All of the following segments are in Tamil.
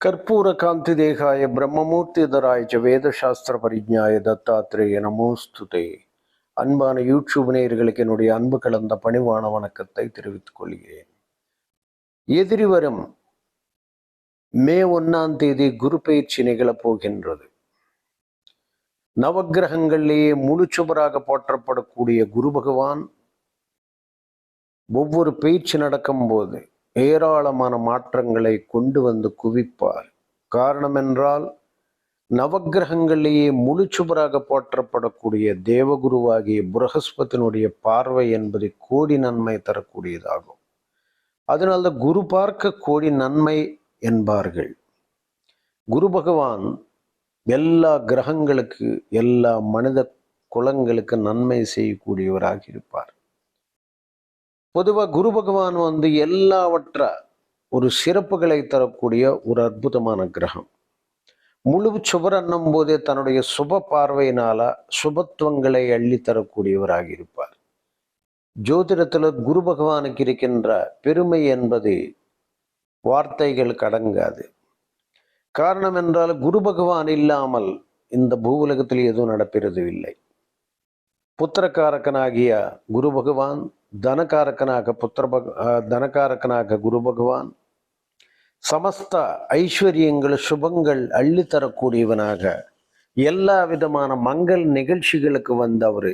ಕರ್ಪೂರ ಕಾಂತಿ ದೇಹಾಯ பிரம்மமூர்த்திதராய ச வேதசாஸ்திர பரிஜாய தத்தாத்திரேய நமோஸ்துதே அன்பான யூடியூப் நேயர்களுக்கு என்னுடைய அன்பு கலந்த பணிவான வணக்கத்தை தெரிவித்துக் கொள்கிறேன் எதிரி வரும் மே ஒன்னாம் தேதி குரு பயிற்சி நிகழப் போகின்றது நவக்கிரகங்களிலேயே முழுச்சுவராக போற்றப்படக்கூடிய குரு பகவான் ஒவ்வொரு பேச்சு நடக்கும்போது ஏராளமான மாற்றங்களை கொண்டு வந்து குவிப்பார். காரணம் என்றால் நவக்கிரகங்களிலேயே முழுச்சுவராக போற்றப்படக்கூடிய தேவகுருவாகிய புரகஸ்பத்தினுடைய பார்வை என்பது கோடி நன்மை தரக்கூடியதாகும். அதனால்தான் குரு பார்க்க கோடி நன்மை என்பார்கள். குரு பகவான் எல்லா கிரகங்களுக்கு எல்லா மனித குலங்களுக்கு நன்மை செய்யக்கூடியவராக இருப்பார். பொதுவாக குரு பகவான் வந்து எல்லாவற்ற ஒரு சிறப்புகளை தரக்கூடிய ஒரு அற்புதமான கிரகம். முழு சுவர் அண்ணும் போதே தன்னுடைய சுப பார்வையினால சுபத்துவங்களை அள்ளி தரக்கூடியவராக இருப்பார். ஜோதிடத்தில் குரு பகவானுக்கு இருக்கின்ற பெருமை என்பது வார்த்தைகள் கடங்காது. காரணம் என்றால் குரு பகவான் இல்லாமல் இந்த பூவுலகத்தில் எதுவும் நடப்பது இல்லை புத்திரக்காரக்கனாகிய குரு பகவான் தனகாரக்கனாக புத்திர பக தனகாரக்கனாக குரு பகவான் சமஸ்த ஐஸ்வர்யங்கள் சுபங்கள் அள்ளி தரக்கூடியவனாக எல்லா விதமான மங்கள் நிகழ்ச்சிகளுக்கு வந்து அவர்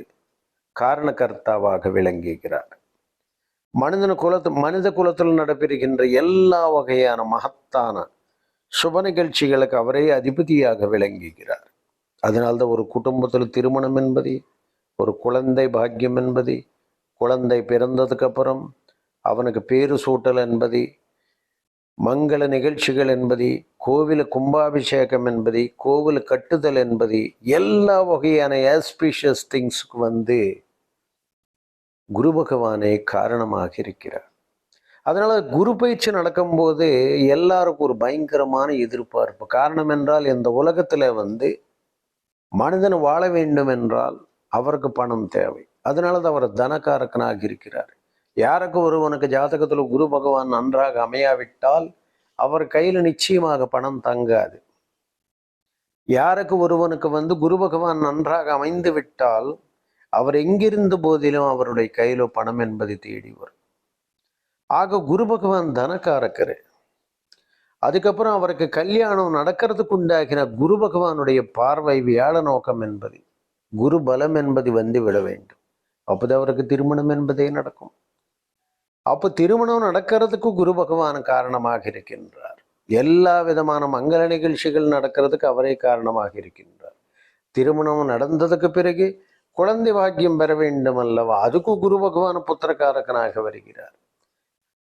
காரணகர்த்தாவாக விளங்குகிறார். மனிதன குலத்து மனித குலத்தில் நடைபெறுகின்ற எல்லா வகையான மகத்தான சுப நிகழ்ச்சிகளுக்கு அவரே அதிபதியாக விளங்குகிறார். அதனால்தான் ஒரு குடும்பத்தில் திருமணம் என்பது ஒரு குழந்தை பாக்கியம் என்பது குழந்தை பிறந்ததுக்கப்புறம் அவனுக்கு பேரு சூட்டல் என்பது மங்கள நிகழ்ச்சிகள் என்பது கோவில் கும்பாபிஷேகம் என்பது கோவில் கட்டுதல் என்பது எல்லா வகையான ஆஸ்பீஷியஸ் திங்ஸுக்கு வந்து குரு பகவானே காரணமாக இருக்கிறார். அதனால் குரு பயிற்சி நடக்கும்போது எல்லாருக்கும் ஒரு பயங்கரமான எதிர்பார்ப்பு. காரணம் என்றால் இந்த உலகத்தில் வந்து மனிதன் வாழ வேண்டும் என்றால் அவருக்கு பணம் தேவை. அதனால தான் அவர் தனக்காரக்கனாக இருக்கிறார். யாருக்கு ஒருவனுக்கு ஜாதகத்தில் குரு பகவான் நன்றாக அமையாவிட்டால் அவர் கையில் நிச்சயமாக பணம் தங்காது. யாருக்கு ஒருவனுக்கு வந்து குரு பகவான் நன்றாக அமைந்து விட்டால் அவர் எங்கிருந்த போதிலும் அவருடைய கையில பணம் என்பதை தேடி வரும். ஆக குரு பகவான் தனக்காரக்கரு அதுக்கப்புறம் அவருக்கு கல்யாணம் நடக்கிறதுக்கு உண்டாகின குரு பகவானுடைய பார்வை வியாழ நோக்கம் என்பது குரு பலம் என்பது வந்து விட வேண்டும். அப்போது அவருக்கு திருமணம் என்பதே நடக்கும். அப்போ திருமணம் நடக்கிறதுக்கு குரு பகவான் காரணமாக இருக்கின்றார். எல்லா விதமான மங்கள நிகழ்ச்சிகள் நடக்கிறதுக்கு அவரே காரணமாக இருக்கின்றார். திருமணம் நடந்ததுக்கு பிறகு குழந்தை பாக்கியம் பெற வேண்டும் அல்லவா அதுக்கு குரு பகவான் புத்திரக்காரகனாக வருகிறார்.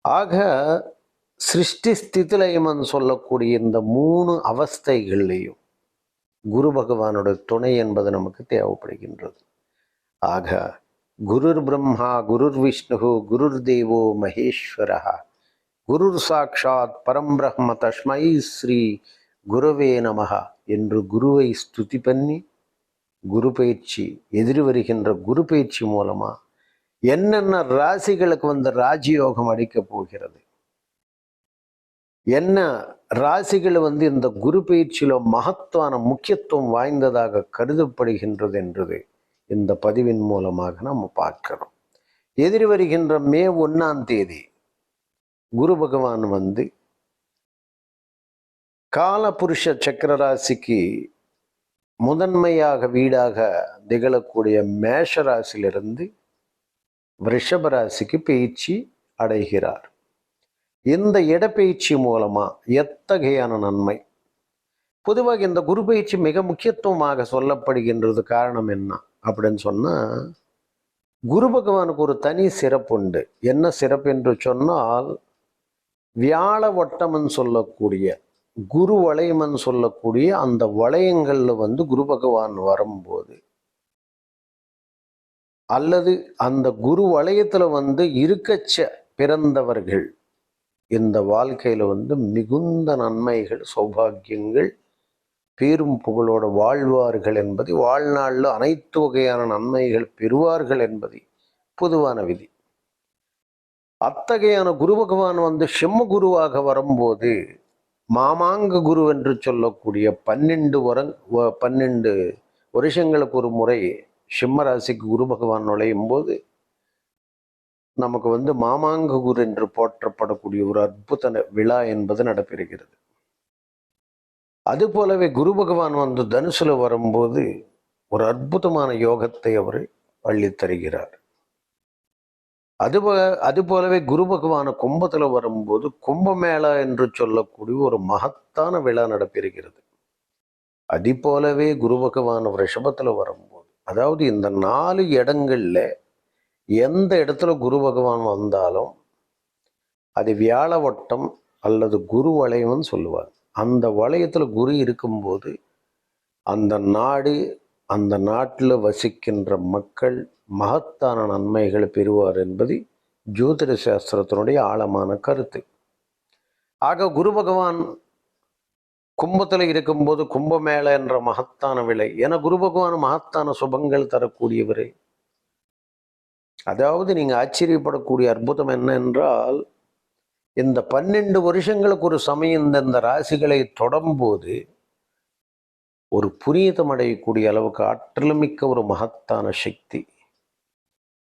ஆக சிருஷ்டி ஸ்திதிலயமன் சொல்லக்கூடிய இந்த மூணு அவஸ்தைகள்லையும் குரு பகவானோட துணை என்பது நமக்கு தேவைப்படுகின்றது. ஆக குருர் பிரம்மா குருர் விஷ்ணு குருர் தேவோ மகேஸ்வர. குருர் சாட்சாத் பரம்பிரம்ம தஸ்மை ஸ்ரீ குருவே நமகா என்று குருவை ஸ்துதி பண்ணி குரு பயிற்சி எதிரி வருகின்ற குரு பயிற்சி மூலமா என்னென்ன ராசிகளுக்கு வந்து ராஜயோகம் அடிக்கப் போகிறது? என்ன ராசிகள் வந்து இந்த குரு பயிற்சியில மகத்துவான முக்கியத்துவம் வாய்ந்ததாக கருதப்படுகின்றது என்றது இந்த பதிவின் மூலமாக நம்ம பார்க்கிறோம். எதிரி வருகின்ற மே ஒன்னாம் தேதி குரு பகவான் வந்து காலபுருஷ சக்கர ராசிக்கு முதன்மையாக வீடாக திகழக்கூடிய மேஷ ராசியிலிருந்து ரிஷப ராசிக்கு பயிற்சி அடைகிறார். இந்த இடப்பெயர்ச்சி மூலமா எத்தகையான நன்மை? பொதுவாக இந்த குரு பயிற்சி மிக முக்கியத்துவமாக சொல்லப்படுகின்றது காரணம் என்ன? அப்படின்னு சொன்னால் குரு பகவானுக்கு ஒரு தனி சிறப்பு உண்டு. என்ன சிறப்பு என்று சொன்னால் வியாழ வட்டமன் சொல்லக்கூடிய குரு வளையமன் சொல்லக்கூடிய அந்த வளையங்களில் வந்து குரு பகவான் வரும்போது அல்லது அந்த குரு வளையத்தில் வந்து இருக்கச்ச பிறந்தவர்கள் இந்த வாழ்க்கையில் வந்து மிகுந்த நன்மைகள் சௌபாகியங்கள் பேரும் புகழோட வாழ்வார்கள் என்பது வாழ்நாளில் அனைத்து வகையான நன்மைகள் பெறுவார்கள் என்பது பொதுவான விதி. அத்தகையான குரு பகவான் வந்து சிம்ம குருவாக வரும்போது மாமாங்க குரு என்று சொல்லக்கூடிய பன்னெண்டு வரங் வ- பன்னெண்டு வருஷங்களுக்கு ஒரு முறை சிம்ம ராசிக்கு குரு பகவான் நுழையும் போது நமக்கு வந்து மாமாங்க குரு என்று போற்றப்படக்கூடிய ஒரு அற்புத விழா என்பது நடைபெறுகிறது. அது போலவே குரு பகவான் வந்து தனுசுல வரும்போது ஒரு அற்புதமான யோகத்தை அவர் அள்ளி தருகிறார். அது அது போலவே குரு பகவான கும்பத்தில் வரும்போது கும்பமேளா என்று சொல்லக்கூடிய ஒரு மகத்தான விழா நடைபெறுகிறது அது போலவே குரு பகவான் ரிஷபத்துல வரும்போது அதாவது இந்த நாலு இடங்கள்ல எந்த இடத்துல குரு பகவான் வந்தாலும் அது வியாழ வட்டம் அல்லது குரு வளையம்னு சொல்லுவாங்க. அந்த வளையத்தில் குரு இருக்கும்போது அந்த நாடு அந்த நாட்டில் வசிக்கின்ற மக்கள் மகத்தான நன்மைகளை பெறுவார் என்பது ஜோதிட சாஸ்திரத்தினுடைய ஆழமான கருத்து. ஆக குரு பகவான் கும்பத்தில் இருக்கும்போது கும்பமேள என்ற மகத்தான விலை என குரு பகவான் மகத்தான சுபங்கள் தரக்கூடியவரே. அதாவது நீங்கள் ஆச்சரியப்படக்கூடிய அற்புதம் என்ன என்றால் இந்த பன்னெண்டு வருஷங்களுக்கு ஒரு சமயம் இந்த இந்த ராசிகளை தொடரும்போது ஒரு புனிதம் அடையக்கூடிய அளவுக்கு ஆற்றலுமிக்க ஒரு மகத்தான சக்தி.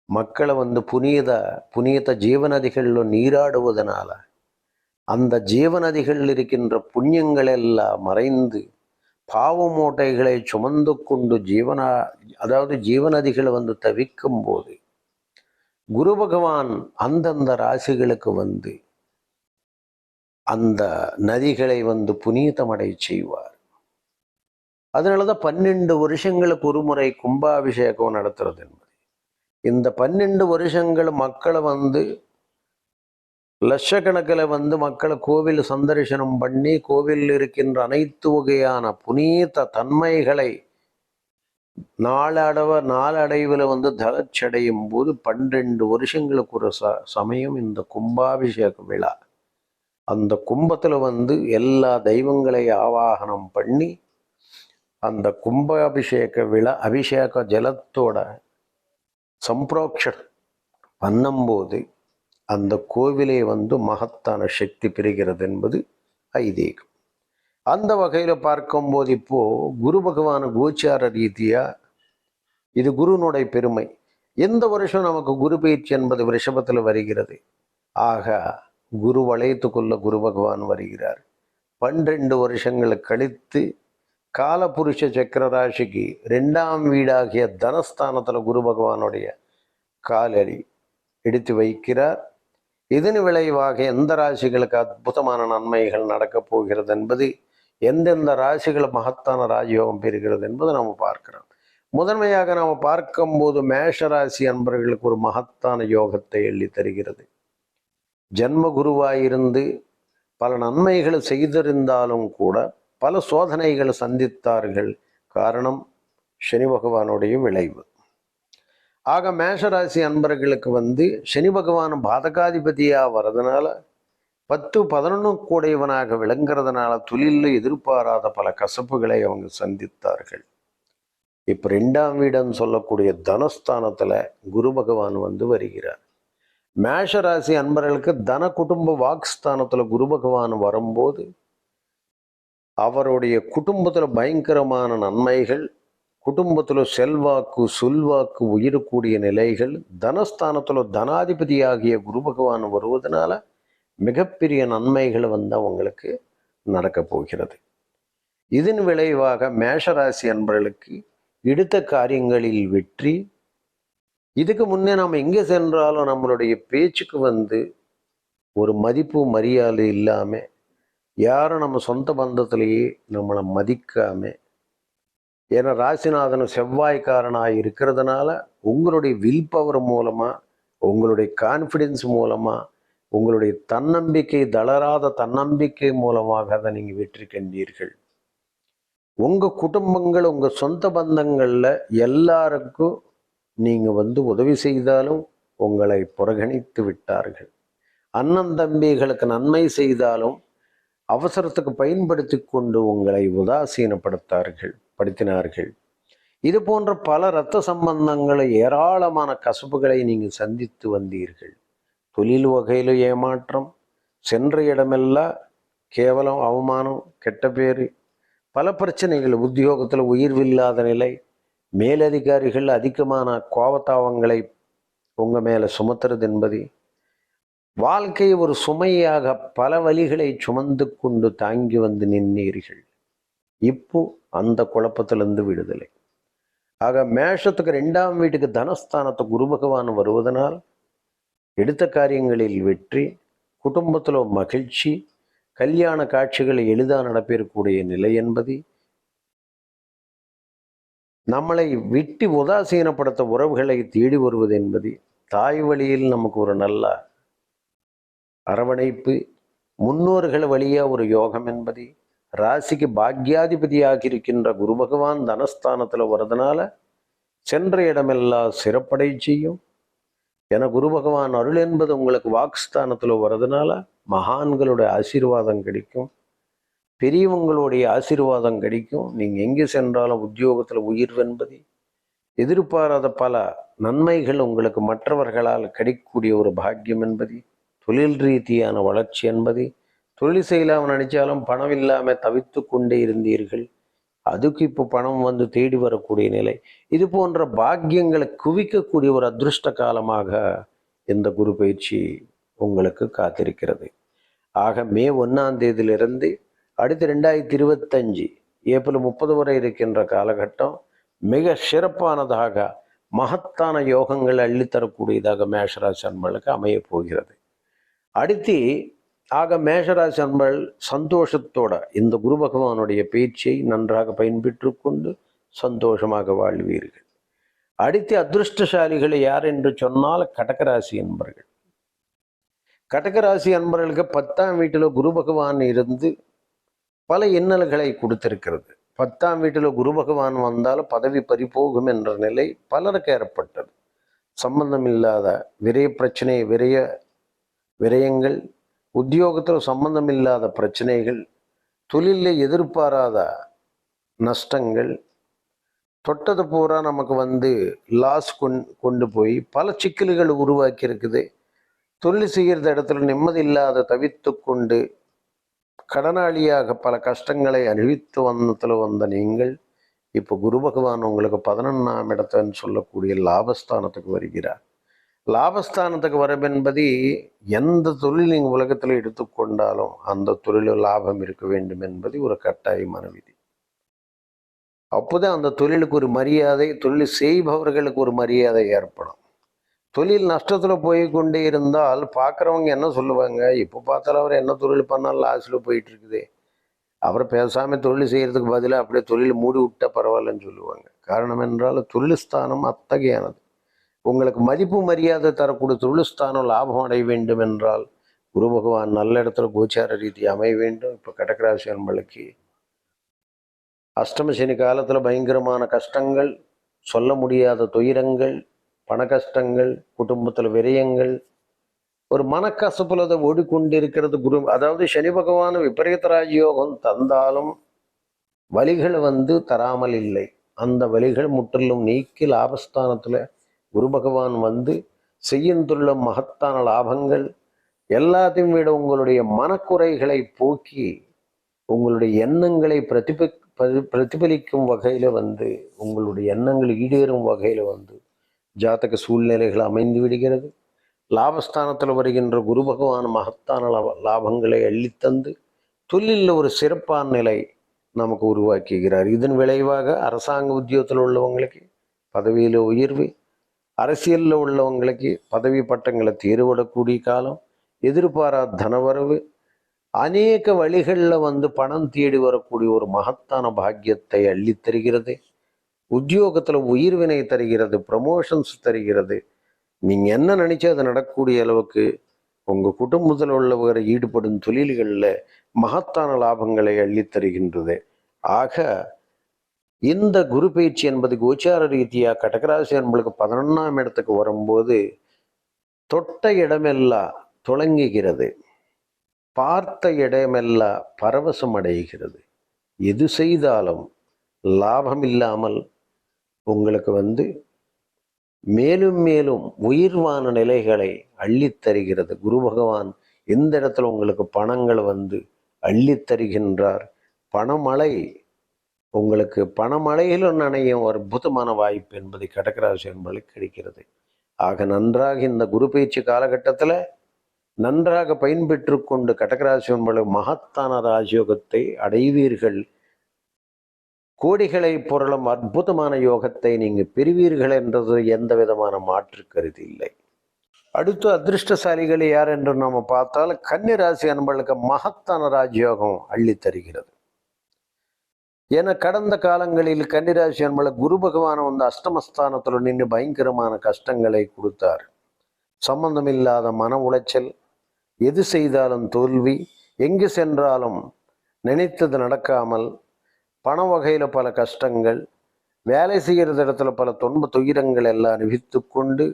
மக்களை வந்து புனித புனித ஜீவநதிகளில் நீராடுவதனால அந்த ஜீவநதிகளில் இருக்கின்ற புண்ணியங்கள் எல்லாம் மறைந்து பாவ மூட்டைகளை சுமந்து கொண்டு ஜீவனா அதாவது ஜீவநதிகளை வந்து தவிக்கும் போது குரு பகவான் அந்தந்த ராசிகளுக்கு வந்து அந்த நதிகளை வந்து புனிதமடை செய்வார். அதனாலதான் பன்னெண்டு வருஷங்களுக்கு ஒரு முறை கும்பாபிஷேகம் நடத்துறது என்பது. இந்த பன்னெண்டு வருஷங்கள் மக்களை வந்து லட்சக்கணக்கில் வந்து மக்களை கோவில் சந்தரிசனம் பண்ணி கோவிலில் இருக்கின்ற அனைத்து வகையான புனித தன்மைகளை நாளடவ நாளடைவில் வந்து தளர்ச்சடையும் போது பன்னெண்டு வருஷங்களுக்கு ஒரு ச சமயம் இந்த கும்பாபிஷேக விழா. அந்த கும்பத்தில் வந்து எல்லா தெய்வங்களை ஆவாகனம் பண்ணி அந்த கும்ப அபிஷேக விழா அபிஷேக ஜலத்தோட சம்பிரோக்ஷன் பண்ணும்போது அந்த கோவிலே வந்து மகத்தான சக்தி பெறுகிறது என்பது ஐதீகம். அந்த வகையில் பார்க்கும்போது இப்போ குரு பகவான கோச்சார ரீதியா இது குருனுடைய பெருமை. எந்த வருஷம் நமக்கு குரு பயிற்சி என்பது ரிஷபத்தில் வருகிறது? ஆக குரு வளையத்துக்குள்ள குரு பகவான் வருகிறார். பன்னிரெண்டு வருஷங்களை கழித்து காலபுருஷ சக்கர ராசிக்கு ரெண்டாம் வீடாகிய தனஸ்தானத்தில் குரு பகவானுடைய காலடி எடுத்து வைக்கிறார். இதன் விளைவாக எந்த ராசிகளுக்கு அற்புதமான நன்மைகள் நடக்கப் போகிறது என்பது எந்தெந்த ராசிகள் மகத்தான ராஜயோகம் பெறுகிறது என்பது நாம் பார்க்கிறோம். முதன்மையாக நாம் பார்க்கும்போது மேஷ ராசி அன்பர்களுக்கு ஒரு மகத்தான யோகத்தை எள்ளி தருகிறது. ஜென்ம குருவாயிருந்து பல நன்மைகளை செய்திருந்தாலும் கூட பல சோதனைகளை சந்தித்தார்கள். காரணம் சனி பகவானுடைய விளைவு. ஆக மேஷராசி அன்பர்களுக்கு வந்து சனி பகவான் பாதகாதிபதியாக வர்றதுனால பத்து பதினொன்று கூடையவனாக விளங்குறதுனால தொழிலில் எதிர்பாராத பல கசப்புகளை அவங்க சந்தித்தார்கள். இப்போ ரெண்டாம் வீடுன்னு சொல்லக்கூடிய தனஸ்தானத்தில் குரு பகவான் வந்து வருகிறார். மேஷராசி அன்பர்களுக்கு தன குடும்ப வாக்குஸ்தானத்தில் குரு பகவான் வரும்போது அவருடைய குடும்பத்தில் பயங்கரமான நன்மைகள் குடும்பத்தில் செல்வாக்கு சொல்வாக்கு உயிரக்கூடிய நிலைகள் தனஸ்தானத்தில் தனாதிபதியாகிய குரு பகவான் வருவதனால மிகப்பெரிய நன்மைகள் வந்து அவங்களுக்கு நடக்கப் போகிறது. இதன் விளைவாக மேஷராசி அன்பர்களுக்கு எடுத்த காரியங்களில் வெற்றி இதுக்கு முன்னே நாம் எங்கே சென்றாலும் நம்மளுடைய பேச்சுக்கு வந்து ஒரு மதிப்பு மரியாதை இல்லாமல் யாரும் நம்ம சொந்த பந்தத்திலேயே நம்மளை மதிக்காமல் ஏன்னா ராசிநாதன் செவ்வாய்க்காரனாக இருக்கிறதுனால உங்களுடைய வில் பவர் மூலமாக உங்களுடைய கான்ஃபிடென்ஸ் மூலமாக உங்களுடைய தன்னம்பிக்கை தளராத தன்னம்பிக்கை மூலமாக அதை நீங்கள் வெற்றி கண்டீர்கள் உங்கள் குடும்பங்கள் உங்கள் சொந்த பந்தங்களில் எல்லாருக்கும் நீங்கள் வந்து உதவி செய்தாலும் உங்களை புறக்கணித்து விட்டார்கள். அண்ணன் தம்பிகளுக்கு நன்மை செய்தாலும் அவசரத்துக்கு பயன்படுத்தி கொண்டு உங்களை உதாசீனப்படுத்தார்கள் படுத்தினார்கள். இது போன்ற பல இரத்த சம்பந்தங்களை ஏராளமான கசப்புகளை நீங்கள் சந்தித்து வந்தீர்கள். தொழில் வகையில் ஏமாற்றம் சென்ற இடமெல்லாம் கேவலம் அவமானம் கெட்ட பேர் பல பிரச்சனைகள் உத்தியோகத்தில் உயிர்வில்லாத நிலை மேலதிகாரிகள் அதிகமான கோபத்தாவங்களை உங்கள் மேலே சுமத்துறது என்பது வாழ்க்கை ஒரு சுமையாக பல வழிகளை சுமந்து கொண்டு தாங்கி வந்து நின்னீர்கள். இப்போ அந்த குழப்பத்திலிருந்து விடுதலை. ஆக மேஷத்துக்கு ரெண்டாம் வீட்டுக்கு தனஸ்தானத்தை குரு பகவான் வருவதனால் எடுத்த காரியங்களில் வெற்றி குடும்பத்தில் மகிழ்ச்சி கல்யாண காட்சிகள் எளிதாக நடப்பிருக்கக்கூடிய நிலை என்பது நம்மளை விட்டு உதாசீனப்படுத்த உறவுகளை தேடி வருவது என்பது தாய் வழியில் நமக்கு ஒரு நல்ல அரவணைப்பு முன்னோர்கள் வழியா ஒரு யோகம் என்பது ராசிக்கு பாக்யாதிபதியாக இருக்கின்ற குரு பகவான் தனஸ்தானத்தில் வரதுனால சென்ற இடமெல்லாம் சிறப்படை செய்யும். என குரு பகவான் அருள் என்பது உங்களுக்கு வாக்குஸ்தானத்தில் வர்றதுனால மகான்களுடைய ஆசீர்வாதம் கிடைக்கும். பெரியவங்களுடைய ஆசீர்வாதம் கிடைக்கும். நீங்கள் எங்கே சென்றாலும் உத்தியோகத்தில் உயிர் வென்பது எதிர்பாராத பல நன்மைகள் உங்களுக்கு மற்றவர்களால் கிடைக்கக்கூடிய ஒரு பாக்கியம் என்பது. தொழில் ரீதியான வளர்ச்சி என்பது. தொழில் செய்யலாம் நினைச்சாலும் பணம் இல்லாமல் தவித்து கொண்டே இருந்தீர்கள். அதுக்கு இப்போ பணம் வந்து தேடி வரக்கூடிய நிலை. இது போன்ற பாக்கியங்களை குவிக்கக்கூடிய ஒரு அதிருஷ்ட காலமாக இந்த குரு பயிற்சி உங்களுக்கு காத்திருக்கிறது. ஆக மே ஒன்றாம் தேதியிலிருந்து அடுத்து ரெண்டாயிரத்தி இருபத்தஞ்சு ஏப்ரல் முப்பது வரை இருக்கின்ற காலகட்டம் மிக சிறப்பானதாக மகத்தான யோகங்கள் அள்ளித்தரக்கூடியதாக மேஷராசி அன்பர்களுக்கு அமையப் போகிறது. அடுத்து ஆக மேஷராசி அன்பள் சந்தோஷத்தோட இந்த குரு பகவானுடைய பேச்சை நன்றாக பயன்பெற்று கொண்டு சந்தோஷமாக வாழ்வீர்கள். அடுத்து அதிருஷ்டசாலிகள் யார் என்று சொன்னால் கடகராசி என்பர்கள் கடகராசி அன்பர்களுக்கு பத்தாம் வீட்டில் குரு பகவான் இருந்து பல இன்னல்களை கொடுத்திருக்கிறது. பத்தாம் வீட்டில் குரு பகவான் வந்தால் பதவி பறிபோகும் என்ற நிலை பலருக்கு ஏற்பட்டது. சம்பந்தம் இல்லாத விரைய பிரச்சனை விரய விரயங்கள் உத்தியோகத்தில் சம்பந்தம் இல்லாத பிரச்சனைகள் தொழிலில் எதிர்பாராத நஷ்டங்கள் தொட்டது பூரா நமக்கு வந்து லாஸ் கொண் கொண்டு போய் பல சிக்கல்கள் உருவாக்கி இருக்குது தொழில் செய்கிற இடத்துல நிம்மதி இல்லாத தவித்து கொண்டு கடனாளியாக பல கஷ்டங்களை அணிவித்து வந்ததில் வந்த நீங்கள் இப்போ குரு பகவான் உங்களுக்கு பதினொன்றாம் இடத்தன்னு சொல்லக்கூடிய லாபஸ்தானத்துக்கு வருகிறார். லாபஸ்தானத்துக்கு வரவென்பது எந்த தொழில் நீங்கள் உலகத்தில் எடுத்துக்கொண்டாலும் அந்த தொழிலில் லாபம் இருக்க வேண்டும் என்பது ஒரு கட்டாயமான விதி அப்போதான் அந்த தொழிலுக்கு ஒரு மரியாதை தொழில் செய்பவர்களுக்கு ஒரு மரியாதை ஏற்படும். தொழில் நஷ்டத்தில் போய் கொண்டே இருந்தால் பார்க்குறவங்க என்ன சொல்லுவாங்க? இப்போ பார்த்தாலும் அவர் என்ன தொழில் பண்ணாலும் லாஸில் போயிட்டு இருக்குது. அவர் பேசாமல் தொழில் செய்கிறதுக்கு பதிலாக அப்படியே தொழில் மூடி விட்டால் பரவாயில்லன்னு சொல்லுவாங்க. காரணம் என்றால் தொழில்ஸ்தானம் அத்தகையானது. உங்களுக்கு மதிப்பு மரியாதை தரக்கூடிய தொழில்ஸ்தானம் லாபம் அடைய வேண்டும் என்றால் குரு பகவான் நல்ல இடத்துல கோச்சார ரீதி அமைய வேண்டும். இப்போ கடகராசி அன்பளுக்கு அஷ்டம சனி காலத்தில் பயங்கரமான கஷ்டங்கள் சொல்ல முடியாத துயரங்கள் பண கஷ்டங்கள் குடும்பத்தில் விரயங்கள் ஒரு மனக்கசப்புல அதை ஓடிக்கொண்டிருக்கிறது குரு அதாவது சனி பகவான் விபரீத ராஜயோகம் தந்தாலும் வழிகள் வந்து தராமல் இல்லை. அந்த வழிகள் முற்றிலும் நீக்கி லாபஸ்தானத்தில் குரு பகவான் வந்து செய்யுந்துள்ள மகத்தான லாபங்கள் எல்லாத்தையும் விட உங்களுடைய மனக்குறைகளை போக்கி உங்களுடைய எண்ணங்களை பிரதிப பிரதிபலிக்கும் வகையில் வந்து உங்களுடைய எண்ணங்கள் ஈடேறும் வகையில் வந்து ஜாதக சூழ்நிலைகள் அமைந்து விடுகிறது. லாபஸ்தானத்தில் வருகின்ற குரு பகவான் மகத்தான லாப லாபங்களை அள்ளித்தந்து தொழிலில் ஒரு சிறப்பான நிலை நமக்கு உருவாக்குகிறார். இதன் விளைவாக அரசாங்க உத்தியோகத்தில் உள்ளவங்களுக்கு பதவியில் உயர்வு அரசியலில் உள்ளவங்களுக்கு பதவி பட்டங்களை தேர்விடக்கூடிய காலம் எதிர்பாராத தனவரவு அநேக வழிகளில் வந்து பணம் தேடி வரக்கூடிய ஒரு மகத்தான பாக்கியத்தை அள்ளித் தருகிறது உத்தியோகத்தில் உயிர்வினை தருகிறது ப்ரமோஷன்ஸ் தருகிறது. நீங்கள் என்ன நினைச்சோ அது நடக்கக்கூடிய அளவுக்கு உங்கள் குடும்பத்தில் உள்ளவரை ஈடுபடும் தொழில்களில் மகத்தான லாபங்களை அள்ளித் தருகின்றது. ஆக இந்த குரு பயிற்சி என்பது கோச்சார ரீதியாக கடகராசி நம்மளுக்கு பதினொன்றாம் இடத்துக்கு வரும்போது தொட்ட இடமெல்லாம் தொடங்குகிறது பார்த்த இடமெல்லாம் பரவசம் அடைகிறது. எது செய்தாலும் லாபம் இல்லாமல் உங்களுக்கு வந்து மேலும் மேலும் உயிர்வான நிலைகளை அள்ளித் தருகிறது. குரு பகவான் எந்த இடத்துல உங்களுக்கு பணங்கள் வந்து அள்ளித் தருகின்றார்? பணமழை உங்களுக்கு பணமழையிலும் நனையும் ஒரு அற்புதமான வாய்ப்பு என்பதை கடகராசி என்பதற்கு கிடைக்கிறது. ஆக நன்றாக இந்த குரு பயிற்சி காலகட்டத்தில் நன்றாக பயன்பெற்று கொண்டு கடகராசி என்பது மகத்தான ராஜயோகத்தை அடைவீர்கள். கோடிகளை புரளும் அற்புதமான யோகத்தை நீங்கள் பெறுவீர்கள் என்றது எந்த விதமான மாற்று கருதி இல்லை. அடுத்து அதிர்ஷ்டசாலிகள் யார் என்று நாம் பார்த்தால் கன்னி ராசி அன்பர்களுக்கு மகத்தான ராஜயோகம் அள்ளி தருகிறது. என கடந்த காலங்களில் கன்னிராசி அன்பள குரு பகவான் வந்து அஷ்டமஸ்தானத்தில் நின்று பயங்கரமான கஷ்டங்களை கொடுத்தார். சம்பந்தமில்லாத மன உளைச்சல் எது செய்தாலும் தோல்வி எங்கு சென்றாலும் நினைத்தது நடக்காமல் பண வகையில் பல கஷ்டங்கள் வேலை செய்கிறது இடத்துல பல துன்ப துயரங்கள் எல்லாம் அனுபவித்து கொண்டு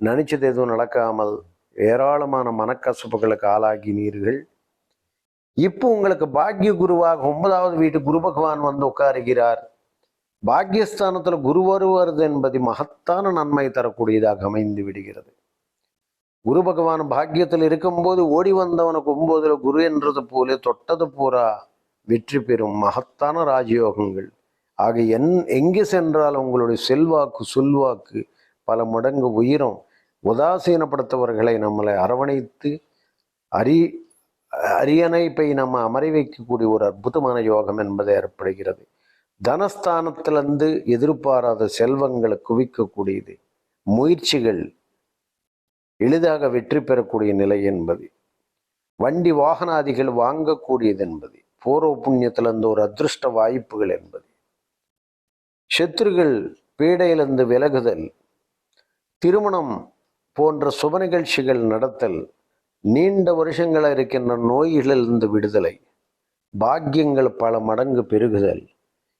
நினைச்சது எதுவும் நடக்காமல் ஏராளமான மனக்கசப்புகளுக்கு ஆளாகினீர்கள் இப்போ உங்களுக்கு பாக்கிய குருவாக ஒன்பதாவது வீட்டு குரு பகவான் வந்து உட்காருகிறார். பாக்கியஸ்தானத்துல குரு வருவது என்பது மகத்தான நன்மை தரக்கூடியதாக அமைந்து விடுகிறது. குரு பகவான் பாக்கியத்தில் இருக்கும்போது ஓடி வந்தவனுக்கு ஒன்பதுல குரு என்றது போல தொட்டது பூரா வெற்றி பெறும் மகத்தான ராஜயோகங்கள். ஆக என் எங்கே சென்றால் உங்களுடைய செல்வாக்கு சொல்வாக்கு பல மடங்கு உயிரும். உதாசீனப்படுத்தவர்களை நம்மளை அரவணைத்து அரி அரியணைப்பை நம்ம அமரை வைக்கக்கூடிய ஒரு அற்புதமான யோகம் என்பது ஏற்படுகிறது. தனஸ்தானத்திலிருந்து எதிர்பாராத செல்வங்களை குவிக்கக்கூடியது. முயற்சிகள் எளிதாக வெற்றி பெறக்கூடிய நிலை என்பது. வண்டி வாகனாதிகள் வாங்கக்கூடியது என்பது. பூர்வ புண்ணியத்திலிருந்து ஒரு அதிருஷ்ட வாய்ப்புகள் என்பது. சத்துருகள் பீடையிலிருந்து விலகுதல் திருமணம் போன்ற சுப நிகழ்ச்சிகள் நடத்தல் நீண்ட வருஷங்களாக இருக்கின்ற நோய்களிலிருந்து விடுதலை பாக்கியங்கள் பல மடங்கு பெருகுதல்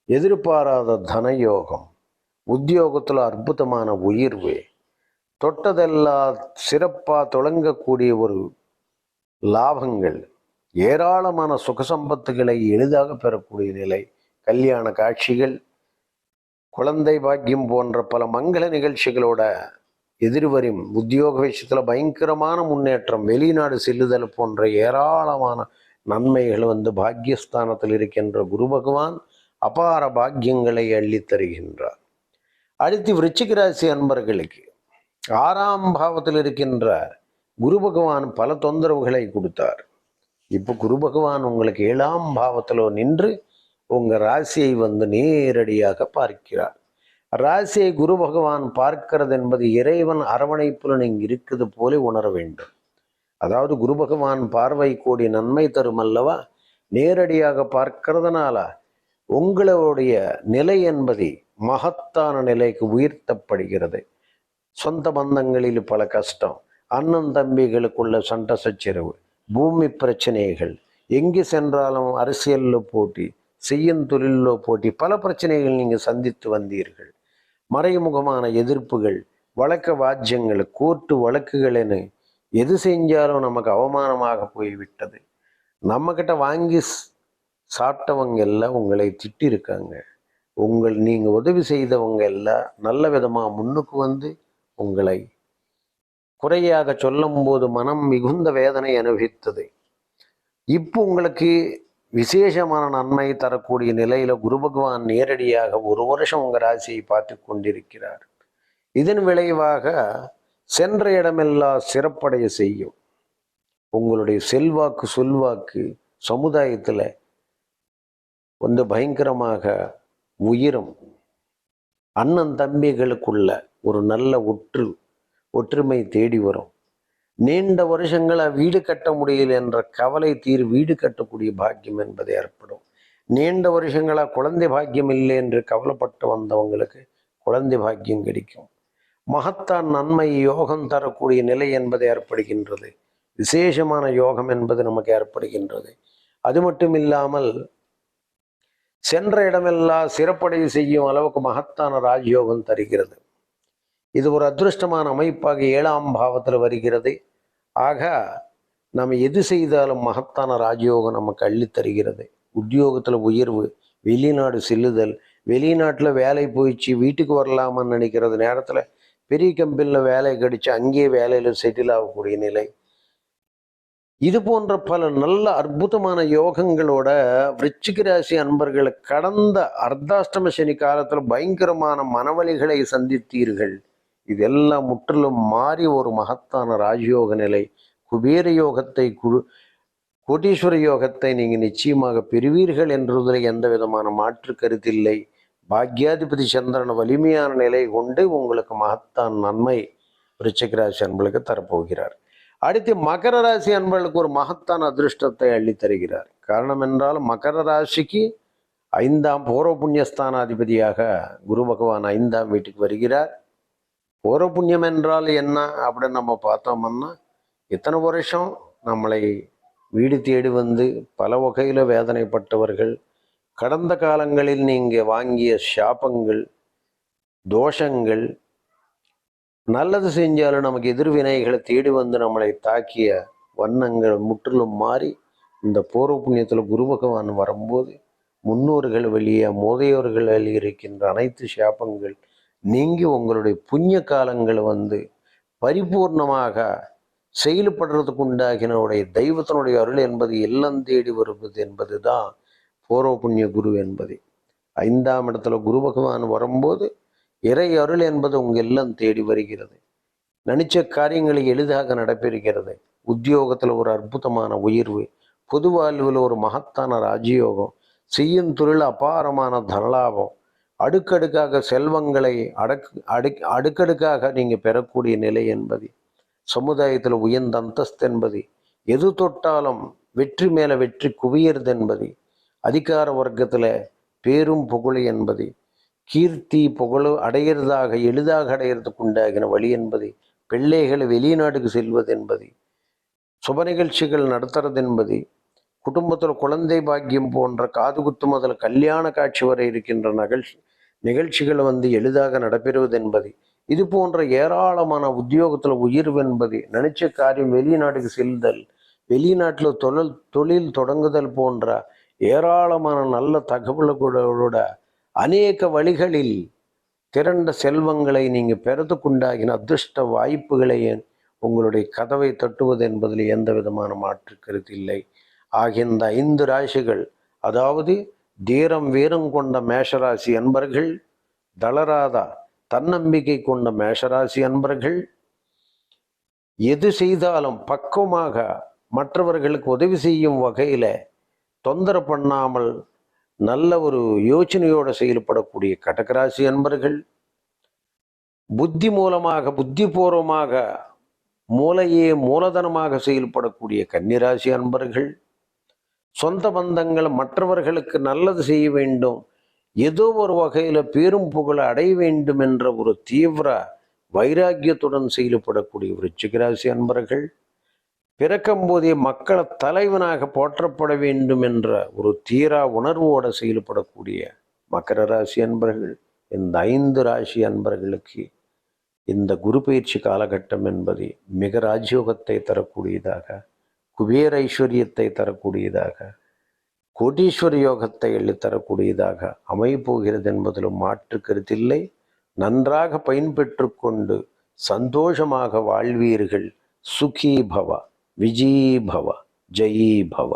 எதிர்பாராத தனயோகம் உத்தியோகத்தில் அற்புதமான உயிர்வு தொட்டதெல்லாம் சிறப்பாக தொடங்கக்கூடிய ஒரு லாபங்கள் ஏராளமான சுகசம்பத்துகளை எளிதாக பெறக்கூடிய நிலை. கல்யாண காட்சிகள் குழந்தை பாக்கியம் போன்ற பல மங்கள நிகழ்ச்சிகளோட எதிர்வரும் உத்தியோக விஷயத்தில் பயங்கரமான முன்னேற்றம் வெளிநாடு செல்லுதல் போன்ற ஏராளமான நன்மைகள் வந்து பாக்கியஸ்தானத்தில் இருக்கின்ற குரு பகவான் அபார பாக்கியங்களை அள்ளித் தருகின்றார். அடுத்து விருச்சிக ராசி அன்பர்களுக்கு ஆறாம் பாவத்தில் இருக்கின்ற குரு பகவான் பல தொந்தரவுகளை கொடுத்தார். இப்போ குரு பகவான் உங்களுக்கு ஏழாம் பாவத்தில் நின்று உங்கள் ராசியை வந்து நேரடியாக பார்க்கிறார். ராசியை குரு பகவான் பார்க்கிறது என்பது இறைவன் அரவணைப்புல நீங்கள் இருக்குது போல உணர வேண்டும். அதாவது குரு பகவான் பார்வை கூடி நன்மை தரும் அல்லவா? நேரடியாக பார்க்கிறதுனால உங்களுடைய நிலை என்பது மகத்தான நிலைக்கு உயர்த்தப்படுகிறது. சொந்த பந்தங்களில் பல கஷ்டம். அண்ணன் தம்பிகளுக்குள்ள சண்டை சச்சரவு. பூமி பிரச்சனைகள். எங்கு சென்றாலும் அரசியலில் போட்டி செய்யும் தொழிலில் போட்டி பல பிரச்சனைகள் நீங்கள் சந்தித்து வந்தீர்கள். மறைமுகமான எதிர்ப்புகள் வழக்க வாஜ்யங்கள் கோர்ட்டு வழக்குகள் என எது செஞ்சாலும் நமக்கு அவமானமாக போய்விட்டது. நம்மக்கிட்ட வாங்கி சாப்பிட்டவங்க எல்லாம் உங்களை திட்டிருக்காங்க. உங்கள் நீங்கள் உதவி செய்தவங்க எல்லாம் நல்ல விதமாக முன்னுக்கு வந்து உங்களை குறையாக சொல்லும்போது மனம் மிகுந்த வேதனை அனுபவித்தது. இப்போ உங்களுக்கு விசேஷமான நன்மை தரக்கூடிய நிலையில குரு பகவான் நேரடியாக ஒரு வருஷம் உங்க ராசியை பார்த்து கொண்டிருக்கிறார். இதன் விளைவாக சென்ற இடமெல்லாம் சிறப்படைய செய்யும். உங்களுடைய செல்வாக்கு சொல்வாக்கு சமுதாயத்தில் வந்து பயங்கரமாக உயிரும். அண்ணன் தம்பிகளுக்குள்ள ஒரு நல்ல ஒற்று ஒற்றுமை தேடி வரும். நீண்ட வருஷங்களா வீடு கட்ட முடியல என்ற கவலை தீர் வீடு கட்டக்கூடிய பாக்கியம் என்பது ஏற்படும். நீண்ட வருஷங்களா குழந்தை பாக்கியம் இல்லை என்று கவலைப்பட்டு வந்தவங்களுக்கு குழந்தை பாக்கியம் கிடைக்கும். மகத்தான் நன்மை யோகம் தரக்கூடிய நிலை என்பது ஏற்படுகின்றது. விசேஷமான யோகம் என்பது நமக்கு ஏற்படுகின்றது. அது மட்டும் இல்லாமல் சென்ற இடமெல்லாம் சிறப்படை செய்யும் அளவுக்கு மகத்தான ராஜயோகம் தருகிறது. இது ஒரு அதிருஷ்டமான அமைப்பாக ஏழாம் பாவத்தில் வருகிறது. ஆக நம்ம எது செய்தாலும் மகத்தான ராஜயோகம் நமக்கு அள்ளித் தருகிறது. உத்தியோகத்தில் உயர்வு வெளிநாடு செல்லுதல் வெளிநாட்டில் வேலை போயிடுச்சு வீட்டுக்கு வரலாமான்னு நினைக்கிறது நேரத்தில் பெரிய கம்பெனியில் வேலை கிடைச்சி அங்கேயே வேலையில் செட்டில் ஆகக்கூடிய நிலை. இது போன்ற பல நல்ல அற்புதமான யோகங்களோட விருச்சிக ராசி அன்பர்களை கடந்த அர்த்தாஷ்டம சனி காலத்தில் பயங்கரமான மனவலிகளை சந்தித்தீர்கள். இதெல்லாம் முற்றிலும் மாறி ஒரு மகத்தான ராஜயோக நிலை. குபேர யோகத்தை குழு கோட்டீஸ்வர யோகத்தை நீங்கள் நிச்சயமாக பெறுவீர்கள் என்றதில் எந்த விதமான மாற்று கருத்தில்லை. பாக்யாதிபதி சந்திரன் வலிமையான நிலை கொண்டு உங்களுக்கு மகத்தான் நன்மை விருச்சிக ராசி அன்பளுக்கு தரப்போகிறார். அடுத்து மகர ராசி அன்பர்களுக்கு ஒரு மகத்தான அதிர்ஷ்டத்தை அள்ளி தருகிறார் காரணம் என்றால் மகர ராசிக்கு ஐந்தாம் பூர்வ புண்ணியஸ்தானாதிபதியாக குரு பகவான் ஐந்தாம் வீட்டுக்கு வருகிறார். பூர்வ புண்ணியம் என்றால் என்ன அப்படின்னு நம்ம பார்த்தோம்னா இத்தனை வருஷம் நம்மளை வீடு தேடி வந்து பல வகையில் வேதனைப்பட்டவர்கள் கடந்த காலங்களில் நீங்கள் வாங்கிய சாபங்கள் தோஷங்கள் நல்லது செஞ்சாலும் நமக்கு எதிர்வினைகளை தேடி வந்து நம்மளை தாக்கிய வண்ணங்கள் முற்றிலும் மாறி இந்த பூர்வ புண்ணியத்தில் குரு பகவான் வரும்போது முன்னோர்கள் வழியே மோதையோர்கள் வழி இருக்கின்ற அனைத்து சாபங்கள் நீங்கி உங்களுடைய புண்ணிய காலங்கள் வந்து பரிபூர்ணமாக செயல்படுறதுக்கு உண்டாகினுடைய தெய்வத்தினுடைய அருள் என்பது எல்லாம் தேடி வருவது என்பது தான் பூர்வ புண்ணிய குரு என்பது. ஐந்தாம் இடத்துல குரு பகவான் வரும்போது இறை அருள் என்பது உங்கள் எல்லாம் தேடி வருகிறது. நினைச்ச காரியங்களை எளிதாக நடப்பிருக்கிறது. உத்தியோகத்தில் ஒரு அற்புதமான உயர்வு பொது வாழ்வில் ஒரு மகத்தான ராஜயோகம் செய்யும் தொழில் அபாரமான தனலாபம் அடுக்கடுக்காக செல்வங்களை அடக்கு அடுக் அடுக்கடுக்காக நீங்கள் பெறக்கூடிய நிலை என்பது சமுதாயத்தில் உயர்ந்த அந்தஸ்து என்பது எது தொட்டாலும் வெற்றி மேலே வெற்றி குவியறது என்பது அதிகார வர்க்கத்தில் பேரும் புகழ் என்பது கீர்த்தி புகழ் அடையிறதாக எளிதாக அடையிறதுக்கு உண்டாகின வழி என்பது பிள்ளைகள் வெளிநாட்டுக்கு செல்வது என்பது சுப நிகழ்ச்சிகள் நடத்துறது என்பது குடும்பத்தில் குழந்தை பாக்கியம் போன்ற காது குத்து முதல் கல்யாண காட்சி வரை இருக்கின்ற நிகழ்ச்சி நிகழ்ச்சிகள் வந்து எளிதாக நடைபெறுவது என்பது இது போன்ற ஏராளமான உத்தியோகத்தில் உயர்வு என்பது நினைச்ச காரியம் வெளிநாட்டுக்கு செல்தல் வெளிநாட்டில் தொழில் தொழில் தொடங்குதல் போன்ற ஏராளமான நல்ல தகவல்களோட அநேக வழிகளில் திரண்ட செல்வங்களை நீங்கள் பெறதுக்குண்டாகின அதிர்ஷ்ட வாய்ப்புகளை உங்களுடைய கதவை தட்டுவது என்பதில் எந்த விதமான மாற்று கருத்து இல்லை. ஆகிய இந்த ஐந்து ராசிகள் அதாவது தீரம் வீரம் கொண்ட மேஷராசி அன்பர்கள் தளராதா தன்னம்பிக்கை கொண்ட மேஷராசி அன்பர்கள் எது செய்தாலும் பக்குவமாக மற்றவர்களுக்கு உதவி செய்யும் வகையில் தொந்தரவு பண்ணாமல் நல்ல ஒரு யோசனையோடு செயல்படக்கூடிய கடகராசி அன்பர்கள் புத்தி மூலமாக புத்திபூர்வமாக மூளையே மூலதனமாக செயல்படக்கூடிய கன்னிராசி அன்பர்கள் சொந்த பந்தங்கள் மற்றவர்களுக்கு நல்லது செய்ய வேண்டும். ஏதோ ஒரு வகையில் பேரும் புகழ் அடைய வேண்டும் என்ற ஒரு தீவிர வைராக்கியத்துடன் செயல்படக்கூடிய விருச்சிகராசி அன்பர்கள் பிறக்கும் போதே மக்களை தலைவனாக போற்றப்பட வேண்டும் என்ற ஒரு தீரா உணர்வோடு செயல்படக்கூடிய மகர ராசி அன்பர்கள் இந்த ஐந்து ராசி அன்பர்களுக்கு இந்த குரு பயிற்சி காலகட்டம் என்பது மிக ராஜயோகத்தை தரக்கூடியதாக குபேர ஐஸ்வர்யத்தை தரக்கூடியதாக கோட்டீஸ்வர யோகத்தை எழுத்தரக்கூடியதாக அமையப்போகிறது என்பதிலும் மாற்று கருத்தில்லை நன்றாக பயன்பெற்று கொண்டு சந்தோஷமாக வாழ்வீர்கள். சுகீபவ விஜீபவ விஜய் பவ